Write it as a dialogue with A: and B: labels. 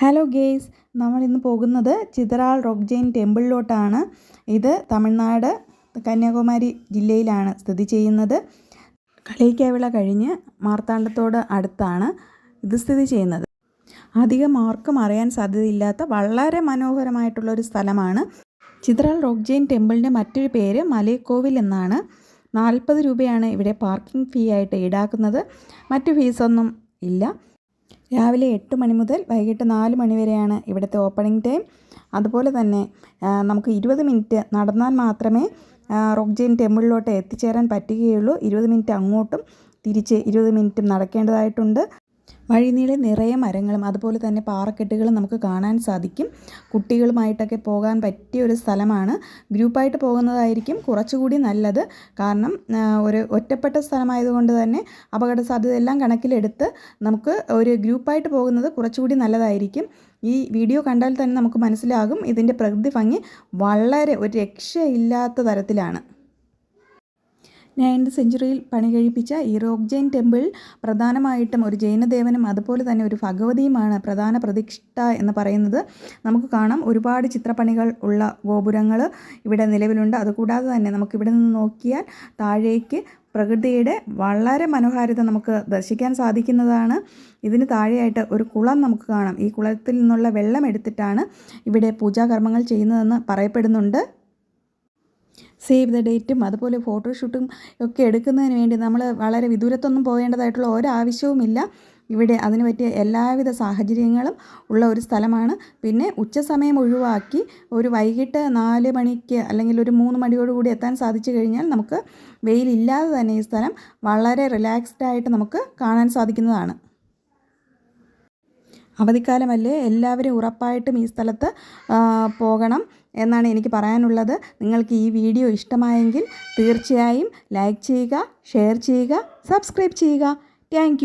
A: Hello guys നമ്മൾ ഇന്ന് പോകുന്നത് ചിതറാൾ റോക്ക് ജെയിൻ ടെമ്പിളിലോട്ടാണ്. ഇത് തമിഴ്നാട് കന്യാകുമാരി ജില്ലയിലാണ് സ്ഥിതി ചെയ്യുന്നത്. കളിയിക്കാവിള കഴിഞ്ഞ് മാർത്താണ്ഡത്തോട് അടുത്താണ് ഇത് സ്ഥിതി ചെയ്യുന്നത്. അധികം ആർക്കും അറിയാൻ സാധ്യതയില്ലാത്ത വളരെ മനോഹരമായിട്ടുള്ള ഒരു സ്ഥലമാണ്. ചിത്രാൾ റോക്ക് ജെയിൻ ടെമ്പിളിന്റെ മറ്റൊരു പേര് മലയക്കോവിൽ എന്നാണ്. നാൽപ്പത് രൂപയാണ് ഇവിടെ പാർക്കിംഗ് ഫീ ആയിട്ട് ഈടാക്കുന്നത്. മറ്റു ഫീസൊന്നും ഇല്ല. രാവിലെ എട്ട് മണി മുതൽ വൈകിട്ട് നാല് മണി വരെയാണ് ഇവിടുത്തെ ഓപ്പണിംഗ് ടൈം അതുപോലെ തന്നെ നമുക്ക് ഇരുപത് മിനിറ്റ് നടന്നാൽ മാത്രമേ റോക്ക് ജെയിൻ ടെമ്പിളിലോട്ട് എത്തിച്ചേരാൻ പറ്റുകയുള്ളൂ. ഇരുപത് മിനിറ്റ് അങ്ങോട്ടും തിരിച്ച് ഇരുപത് മിനിറ്റും നടക്കേണ്ടതായിട്ടുണ്ട്. വഴിനീളെ നിറയെ മരങ്ങളും അതുപോലെ തന്നെ പാറക്കെട്ടുകളും നമുക്ക് കാണാൻ സാധിക്കും. കുട്ടികളുമായിട്ടൊക്കെ പോകാൻ പറ്റിയ ഒരു സ്ഥലമാണ്. ഗ്രൂപ്പായിട്ട് പോകുന്നതായിരിക്കും കുറച്ചുകൂടി നല്ലത്. കാരണം ഒരു ഒറ്റപ്പെട്ട സ്ഥലമായതുകൊണ്ട് തന്നെ അപകട സാധ്യത എല്ലാം കണക്കിലെടുത്ത് നമുക്ക് ഒരു ഗ്രൂപ്പായിട്ട് പോകുന്നത് കുറച്ചുകൂടി നല്ലതായിരിക്കും. ഈ വീഡിയോ കണ്ടാൽ തന്നെ നമുക്ക് മനസ്സിലാകും ഇതിന്റെ പ്രകൃതി ഭംഗി വളരെ ഒരു രക്ഷയില്ലാത്ത തരത്തിലാണ്. നയൻത് സെഞ്ചുറിയിൽ പണി കഴിപ്പിച്ച ഈ റോക്ക് ജെയിൻ ടെമ്പിൾ പ്രധാനമായിട്ടും ഒരു ജൈനദേവനും അതുപോലെ തന്നെ ഒരു ഭഗവതിയുമാണ് പ്രധാന പ്രതിഷ്ഠ എന്ന് പറയുന്നത്. നമുക്ക് കാണാം ഒരുപാട് ചിത്രപ്പണികൾ ഉള്ള ഗോപുരങ്ങൾ ഇവിടെ നിലവിലുണ്ട്. അതുകൂടാതെ തന്നെ നമുക്കിവിടെ നിന്ന് നോക്കിയാൽ താഴേക്ക് പ്രകൃതിയുടെ വളരെ മനോഹാരിത നമുക്ക് ദർശിക്കാൻ സാധിക്കുന്നതാണ്. ഇതിന് താഴെയായിട്ട് ഒരു കുളം നമുക്ക് കാണാം. ഈ കുളത്തിൽ നിന്നുള്ള വെള്ളം എടുത്തിട്ടാണ് ഇവിടെ പൂജാകർമ്മങ്ങൾ ചെയ്യുന്നതെന്ന് പറയപ്പെടുന്നുണ്ട്. സേവ് ദ ഡേറ്റും അതുപോലെ ഫോട്ടോഷൂട്ടും ഒക്കെ എടുക്കുന്നതിന് വേണ്ടി നമ്മൾ വളരെ വിദൂരത്തൊന്നും പോകേണ്ടതായിട്ടുള്ള ഒരാവശ്യവുമില്ല ഇവിടെ അതിന് പറ്റിയ എല്ലാവിധ സാഹചര്യങ്ങളും ഉള്ള ഒരു സ്ഥലമാണ്. പിന്നെ ഉച്ച സമയം ഒഴിവാക്കി ഒരു വൈകിട്ട് നാല് മണിക്ക് അല്ലെങ്കിൽ ഒരു മൂന്ന് മണിയോടുകൂടി എത്താൻ സാധിച്ചു കഴിഞ്ഞാൽ നമുക്ക് വെയിലില്ലാതെ തന്നെ ഈ സ്ഥലം വളരെ റിലാക്സ്ഡ് ആയിട്ട് നമുക്ക് കാണാൻ സാധിക്കുന്നതാണ്. അവധിക്കാലമല്ലേ എല്ലാവരും ഉറപ്പായിട്ടും ഈ സ്ഥലത്ത് പോകണം എന്നാണ് എനിക്ക് പറയാനുള്ളത്. നിങ്ങൾക്ക് ഈ വീഡിയോ ഇഷ്ടമായെങ്കിൽ തീർച്ചയായും ലൈക്ക് ചെയ്യുക ഷെയർ ചെയ്യുക സബ്സ്ക്രൈബ് ചെയ്യുക. താങ്ക്